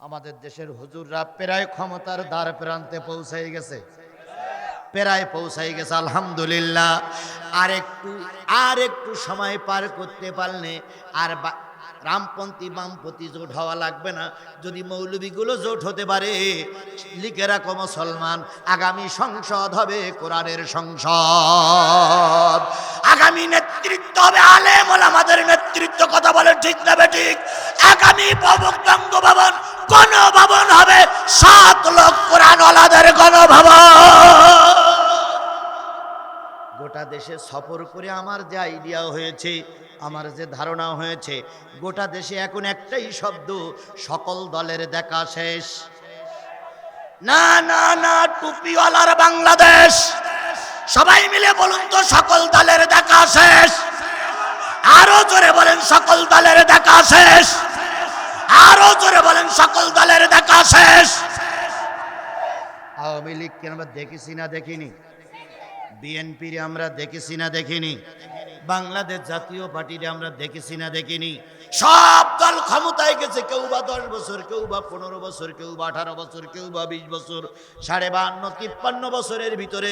আমাদের দেশের হুজুররা প্রায় ক্ষমতার দ্বার প্রান্তে পৌঁছাই গেছে। প্রায় পৌঁছাই গেছে, আলহামদুলিল্লাহ। আর একটু আর একটু সময় পার করতে পারলে আর রামপন্থী, বামপন্থী জোট হওয়া লাগবে না। যদি মৌলবীগুলো জোট হতে পারে, লিখে রাখো মুসলমান, আগামী সংসদ হবে কোরআনের সংসদ। আগামী নেতৃত্ব হবে আলেম আমাদের নেতৃত্ব কথা বলে ঠিক না ঠিক? আগামী ভবন বঙ্গভবন গণভবন হবে। সাত লোক কোরআন ওলাদের গণভবন। গোটা দেশে সফর করে আমার যে আইডিয়া হয়েছে আমার যে ধারণা হয়েছে গোটা দেশে এখন একটাই শব্দ সকল দলের দেখা শেষ। না না না টুপিওয়ালার বাংলাদেশ। সবাই মিলে বলুন তো সকল দলের দেখা শেষ। আরও জোরে বলেন সকল দলের দেখা শেষ। আরও জোরে বলেন সকল দলের দেখা শেষ। আওয়ামী লীগকে আমরা দেখেছি না দেখিনি? বিএনপির আমরা দেখেছি না দেখিনি? বাংলাদেশ জাতীয় পার্টির আমরা দেখেছি না দেখিনি? সব দল ক্ষমতায় গেছে, কেউ বা দশ বছর, কেউ বা পনেরো বছর, কেউ বা আঠারো বছর, কেউ বা বিশ বছর, সাড়ে বান্ন তিপ্পান্ন বছরের ভিতরে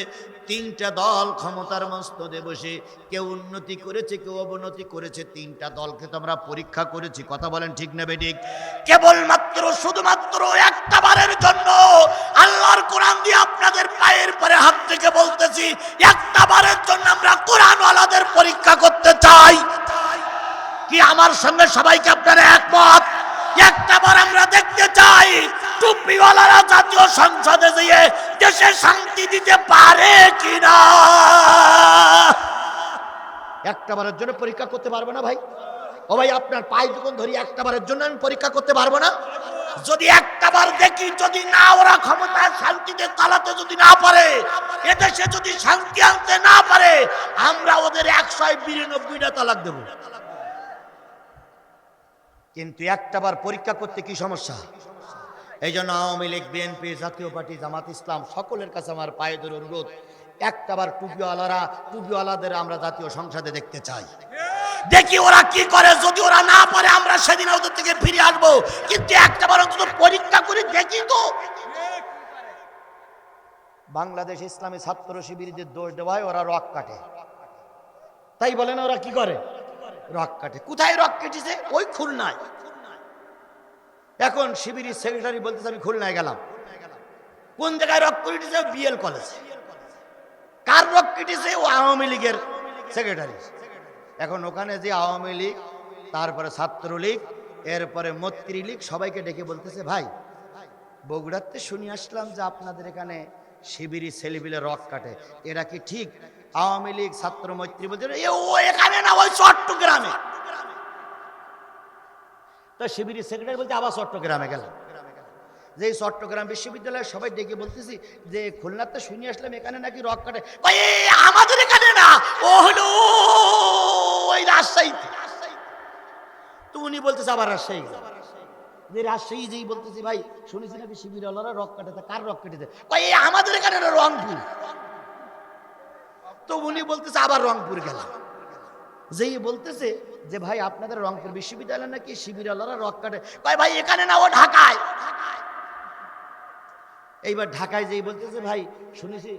তিনটা দল ক্ষমতার মস্তদে বসে কেউ উন্নতি করেছে, কেউ অবনতি করেছে, তিনটা দলকে তো আমরা পরীক্ষা করেছি। কথা বলেন ঠিক না বেঠিক কেবলমাত্র, শুধুমাত্র একটা বারের জন্য আল্লাহর কোরআন দিয়ে আপনাদের পায়ের পরে হাত থেকে বলতেছি, একটা বারের জন্য আমরা কোরআনওয়ালাদের পরীক্ষা করতে চাই। কি আমার সঙ্গে সবাইকে আপনারা একমত? একটা বার আমরা দেখতে চাই টুপিওয়ালারা জাতীয় সংসদে গিয়ে দেশে শান্তি দিতে পারে কিনা? একটা বারের জন্য পরীক্ষা করতে পারব না ভাই। ও ভাই আপনার পায়ে যখন ধরি একটা বারের জন্য আমি পরীক্ষা করতে পারব না। যদি একটা বার দেখি যদি না ওরা ক্ষমতা শান্তিতে চালাতে যদি না পারে এদেশে যদি শান্তি আনতে না পারে আমরা ওদের একশো বিরানব্বইটা তালাক দেবো। কিন্তু একটা বার পরীক্ষা করতে কি সমস্যা? এই জন্য আওয়ামী লীগ বিএনপি জাতীয় পার্টি, জামাত ইসলাম সকলের কাছে আমার পায়ে ধরে অনুরোধ, একটাবার টুপিওয়ালারা, টুপিওয়ালাদের আমরা জাতীয় সংসদে দেখতে চাই। দেখি ওরা কি করে, যদি ওরা না পারে, আমরা সেদিন ওদের থেকে ফিরে আসব। কিন্তু একটাবার অন্তত পরীক্ষা করে দেখি তো। বাংলাদেশ ইসলামী ছাত্র শিবিরদের দোষ দেওয়ায় ওরা রক কাটে। তাই বলেন ওরা কি করে? রক কাটে। কোথায় রক কেটেছে? ওই খুলনায়। এখন শিবিরের সেক্রেটারি বলতেছে, আমি খুলনায় গেলাম। কোন জায়গায় রক কেটেছে? বিএল কলেজ কার রক কেটেছে? ও আওয়ামী লীগের সেক্রেটারি এখন ওখানে যে আওয়ামী লীগ, তারপরে ছাত্রলীগ, এরপরে মৈত্রী লীগ, সবাইকে ডেকে বলতেছে, ভাই বগুড়াতে শুনে আসলাম যে আপনাদের এখানে শিবিরি ছেলেবিলে রক কাটে। এরা কি ঠিক? আওয়ামী লীগ, ছাত্র মৈত্রী বলছে ও এখানে না, ওই চট্টগ্রামে। তো শিবিরি সেক্রেটারি বলছে, আবার চট্টগ্রামে গেলাম। যে চট্টগ্রাম বিশ্ববিদ্যালয়ের সবাই ডেকে বলতেছি যে খুলনাতে শুনে আসলাম, এখানে নাকি রক কাটে। আমাদের এখানে না, ও হলো ওই রাজশাহীতে। তো উনি বলতেছে, আবার রাজশাহী রাজশাহী যেই বলতেছি, ভাই, শুনেছি নাকি শিবিরওয়ালারা রক কাটেছে কার রক কেটেছে? এই আমাদের এখানে রংপুর। তো উনি বলতেছে, আবার রংপুর গেলাম। যেই বলতেছে যে, ভাই, আপনাদের রংপুর বিশ্ববিদ্যালয় নাকি শিবিরওয়ালারা রক কাটে? কয়, ভাই, এখানে না, ও ঢাকায়। এইবার ঢাকায় যেই বলতেছে, ভাই, শুনেছি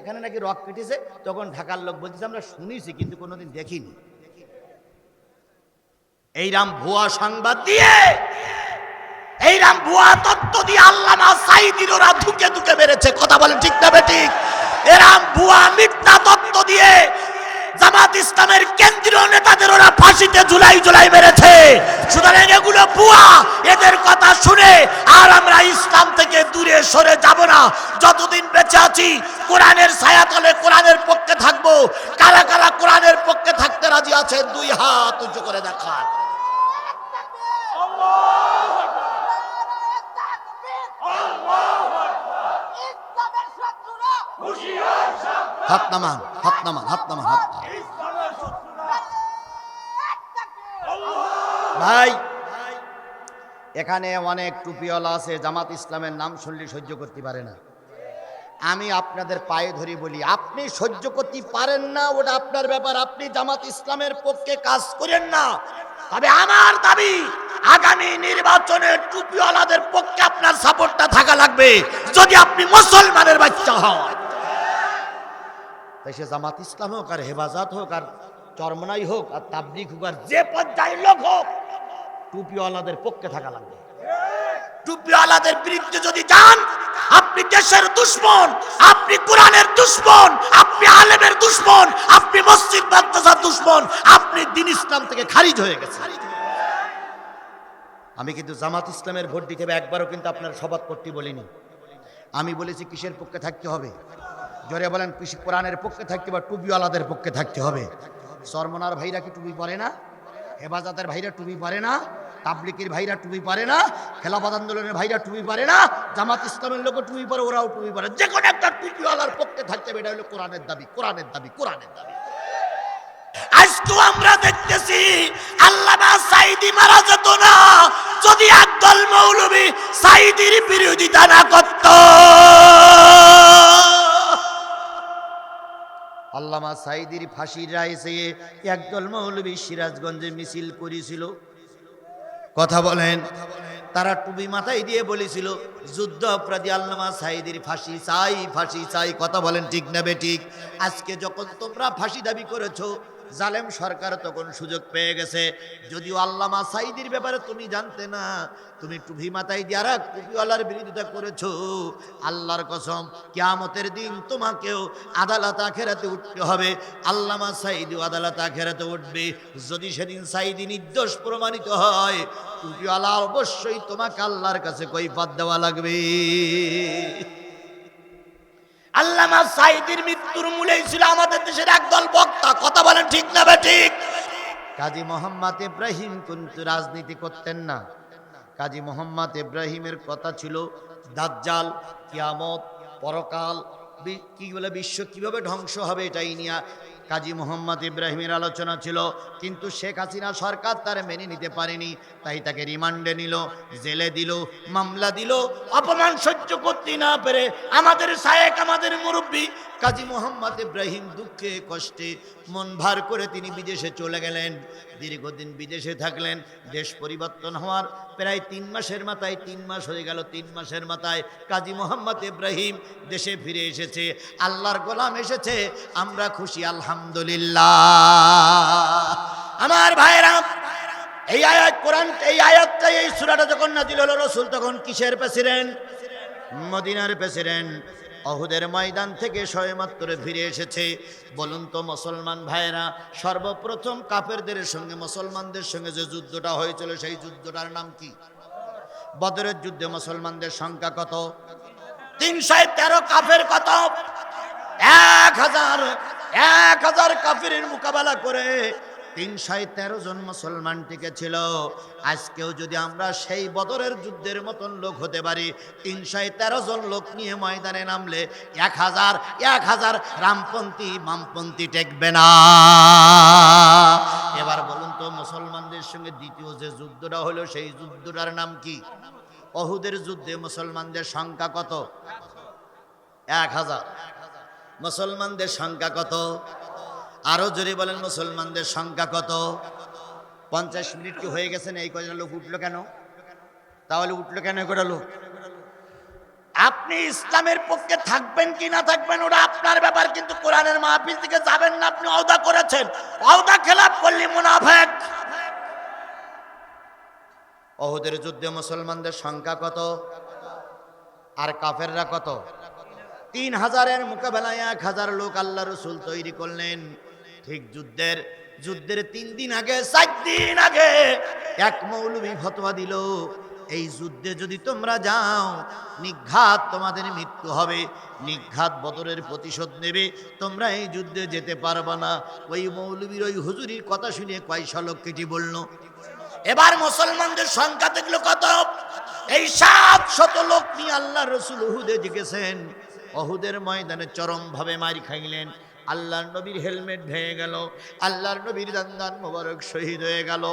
এখানে নাকি রক কেটেছে। তখন ঢাকার লোক বলতেছে, আমরা শুনেছি, কিন্তু কোনোদিন দেখিনি। এইরাম ভুয়া সংবাদ দিয়ে এইরাম ভুয়া তত্ত্ব দিয়ে আল্লামা সাইদির ওরা ধুকে ধুকে মেরেছে। কথা বলেন ঠিক না বেঠিক? এরাম ভুয়া মিথ্যা তত্ত্ব দিয়ে জামাত ইসলামের কেন্দ্রীয় নেতাদের ওরা ফাঁসিতে জুলাই জুলাই মেরেছে। সুতরাং এগুলো ভুয়া। এদের কথা শুনে আর আমরা ইসলাম থেকে দূরে সরে যাব না। যতদিন বেঁচে আছি, কোরআনের ছায়াতলে কোরআনের পক্ষে থাকব। কারা কারা কোরআনের পক্ষে থাকতে রাজি আছে, দুই হাত উঁচু করে দেখান ইসলামের শত্রুরা হাত নামান হাত নামান হাত নামান, হাত ভাই, এখানে অনেক টুপিওয়ালা আছে, জামাত ইসলামের নাম শুনলে সহ্য করতে পারে না। আমি আপনাদের পায়ে ধরি বলি, আপনি সহ্য করতে পারেন না, ওটা আপনার ব্যাপার। আপনি জামাত ইসলামের পক্ষে কাজ করেন না। তবে আমার দাবি, আগামী নির্বাচনে টুপিওয়ালাদের পক্ষে আপনার সাপোর্টটা থাকা লাগবে। যদি আপনি মুসলমানের বাচ্চা হন। তাই সে জামাত ইসলাম হোক আর হেফাজত হোক আর চরমনাই হোক আর তাবলিক হোক আর যে পর্যায়ের লোক হোক, টুপিওয়ালাদের পক্ষে থাকা লাগবে। টুপিওয়ালাদের বিরুদ্ধে যদি যান, আপনি দেশের দুশ্মন, আপনি কোরআনের দুশ্মন, আপনি আলেমের দুশ্মন, আপনি মসজিদ মাদ্রাসার দুশ্মন, আপনি দিন ইসলাম থেকে খারিজ হয়ে গেছেন। আমি কিন্তু জামাত ইসলামের ভোট দিতে হবে, একবারও কিন্তু আপনার শপথ করতে বলিনি। আমি বলেছি, কিসের পক্ষে থাকতে হবে? জোরে বলেন, কৃষি কোরআনের পক্ষে থাকতে বা টুপিওয়ালাদের পক্ষে থাকতে হবে। সরমনার ভাইরা কি টুপি পরে না? হেফাজতের ভাইরা টুপি পরে না? তাবলিকের ভাইরা টুপি পারে না? খেলাফত আন্দোলনের ভাইরা টুপি পারে না? জামাত ইসলামের লোকও টুপি পরে, ওরাও টুপি পরে। যে কোনো একটা টুপিওয়ালার পক্ষে থাকতে হবে, এটা হলো কোরআনের দাবি কোরআনের দাবি কোরআনের দাবি। আজকেও আমরা দেখতেছি, আল্লামা সাইদি মারা যেত না, যদি একদল মৌলবী সাইদির বিরোধিতা না করত। আল্লামা সাইদির ফাঁসির রায় সে একদল মৌলবী সিরাজগঞ্জে মিছিল করেছিল। কথা বলেন, তারা টুবি মাথায় দিয়ে বলেছিল, যুদ্ধ অপরাধী আল্লামা সাইদির ফাঁসি চাই ফাঁসি চাই। কথা বলেন ঠিক না বে ঠিক? আজকে যখন তোমরা ফাঁসি দাবি করেছ জালেম সরকার তখন সুযোগ পেয়ে গেছে। যদিও আল্লামা সাইদির ব্যাপারে তুমি জানতে না, তুমি টুপি মাথায় দিয়ে আর টুপিওয়ালার বিরোধিতা করেছ। আল্লাহর কসম, কিয়ামতের দিন তোমাকেও আদালত আখেরাতে উঠতে হবে। আল্লামা সাইদিও আদালত আখেরাতে উঠবে। যদি সেদিন সাইদি নির্দোষ প্রমাণিত হয়, টুপিওয়ালা অবশ্যই তোমাকে আল্লাহর কাছে কৈফাত দেওয়া লাগবে। আল্লামা সাইদির মৃত্যুর মূলেই ছিল আমাদের দেশের একদল বক্তা। কথা বলেন ঠিক না বে ঠিক? কাজী মোহাম্মদ ইব্রাহিম কিন্তু রাজনীতি করতেন না। কাজী মোহাম্মদ ইব্রাহিমের কথা ছিল দাজ্জাল কিয়ামত পরকাল কি বলে বিশ্ব কীভাবে ধ্বংস হবে এটাই নিয়ে কাজী মোহাম্মদ ইব্রাহিমের আলোচনা ছিল। কিন্তু শেখ হাসিনা সরকার তার মেনে নিতে পারেনি তাই তাকে রিমান্ডে নিল জেলে দিল মামলা দিল। অপমান সহ্য করতে না পেরে আমাদের সায়েক আমাদের মুরব্বী কাজী মোহাম্মদ ইব্রাহিম দুঃখে কষ্টে মন ভার করে তিনি বিদেশে চলে গেলেন। দীর্ঘদিন বিদেশে থাকলেন, দেশ পরিবর্তন হওয়ার প্রায় তিন মাসের মাথায়, তিন মাস হয়ে গেল, তিন মাসের মাথায় কাজী মোহাম্মদ ইব্রাহিম দেশে ফিরে এসেছে। আল্লাহর গোলাম এসেছে, আমরা খুশি, আলহামদুলিল্লাহ। আমার ভাইরা এই আয়াত কোরআন, এই আয়াতটা এই সুরাটা যখন নাজিল হলো, রসুল তখন কিসের প্রেসিডেন্ট? মদিনার প্রেসিডেন্ট। অহুদের ময়দান থেকে সবেমাত্র ফিরে এসেছে। বলুন তো, মুসলমান ভাইয়েরা, সর্বপ্রথম কাফেরদের সঙ্গে, মুসলমানদের সঙ্গে যে যুদ্ধটা হয়েছিল, সেই যুদ্ধটার নাম কি? বদরের যুদ্ধে মুসলমানদের সংখ্যা কত? তিনশো তেরো কাফের কত? এক হাজার এক হাজার কাফিরের মোকাবেলা করে তিনশো তেরো জন মুসলমান ছিল আজকেও যদি আমরা সেই বদরের যুদ্ধের মতন লোক হতে পারি, তিনশো তেরো জন লোক নিয়ে ময়দানে নামলে এক হাজার এক হাজার রামপন্থী বামপন্থী টেকবে না। এবার বলুন তো, মুসলমানদের সঙ্গে দ্বিতীয় যে যুদ্ধটা হলো, সেই যুদ্ধটার নাম কি? অহুদের যুদ্ধে মুসলমানদের সংখ্যা কত? এক হাজার। মুসলমানদের সংখ্যা কত? আরও জোরে বলেন মুসলমানদের সংখ্যা কত? পঞ্চাশ মিনিট কি হয়ে গেছে না এই কয়টা লোক উঠল কেন? তাহলে উঠল কেন কয়টা লোক? আপনি ইসলামের পক্ষে থাকবেন কি না থাকবেন ওটা আপনার ব্যাপার, কিন্তু কোরআনের মাহফিল থেকে যাবেন না, আপনি অওদা করেছেন। অওদা খেলাপ করলি মুনাফেক। অহুদের যুদ্ধে মুসলমানদের সংখ্যা কত? আর কাফেররা কত? তিন হাজারের মোকাবেলায় এক হাজার লোক আল্লাহ রসুল তৈরি করলেন। ঠিক যুদ্ধের যুদ্ধের তিন দিন আগে, চার দিন আগে এক মৌলবী ফতোয়া দিল, এই যুদ্ধে যদি তোমরা যাও, নিঘাত তোমাদের মৃত্যু হবে। নিঘাত বদরের প্রতিশোধ নেবে। তোমরা এই যুদ্ধে যেতে পারবা না। ওই মৌলবীর ওই হুজুরির কথা শুনে কয়শা লোক কেটে বলল, এবার মুসলমানদের সংখ্যা দেখল কত? এই সাত শত লোক নিয়ে আল্লাহ রসুল উহুদে জিগেছেন। অহুদের ময়দানে চরম ভাবে মারি খাইলেন। আল্লাহর নবীর হেলমেট ভেঙে গেল, আল্লাহর নবীর দান মোবারক শহীদ হয়ে গেল।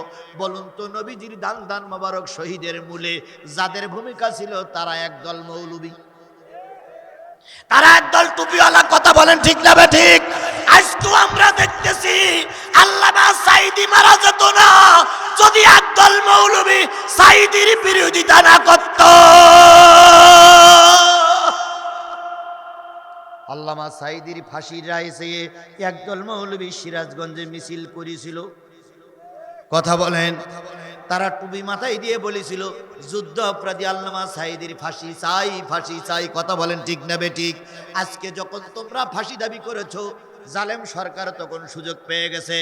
বলুন তো, নবীজির দান মোবারক শহীদের মূলে যাদের ভূমিকা ছিল তারা একদল মৌলবী। তারা একদল টুপিওয়ালা, কথা বলেন ঠিক না বে ঠিক? আজকেও আমরা দেখতেছি আল্লামা সাইদি মারা যেত না, যদি একদল মৌলবী সাইদির বিরোধিতা না করত। আল্লামা সাইদির ফাঁসির রায় চেয়ে একদল মৌলবী সিরাজগঞ্জে মিছিল করেছিল। কথা বলেন, তারা টুপি মাথায় দিয়ে বলেছিল, যুদ্ধ অপরাধী আল্লামা সাইদির ফাঁসি চাই ফাঁসি চাই। কথা বলেন ঠিক না ঠিক? আজকে যখন তোমরা ফাঁসি দাবি করেছ জালেম সরকার তখন সুযোগ পেয়ে গেছে।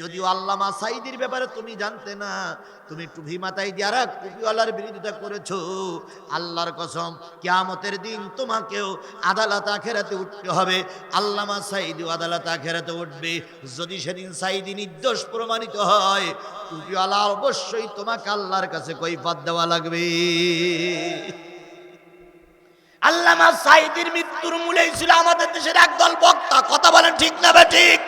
যদিও আল্লামা সাইদির ব্যাপারে তুমি জানতে না, তুমি টুভি মাথায় দিয়ে টুপিওয়ালার বিরোধিতা করেছ। আল্লাহর কসম, কেয়ামতের দিন তোমাকেও আদালত আখেরাতে উঠতে হবে। আল্লামা সাইদিও আদালত আখেরাতে উঠবে। যদি সেদিন সাইদি নির্দোষ প্রমাণিত হয় টুপিওয়ালা অবশ্যই তোমাকে আল্লাহর কাছে কৈফাত দেওয়া লাগবে। আল্লামা সাইদির মৃত্যুর মূলেই ছিল আমাদের দেশের একদল বক্তা। কথা বলেন ঠিক না বে ঠিক?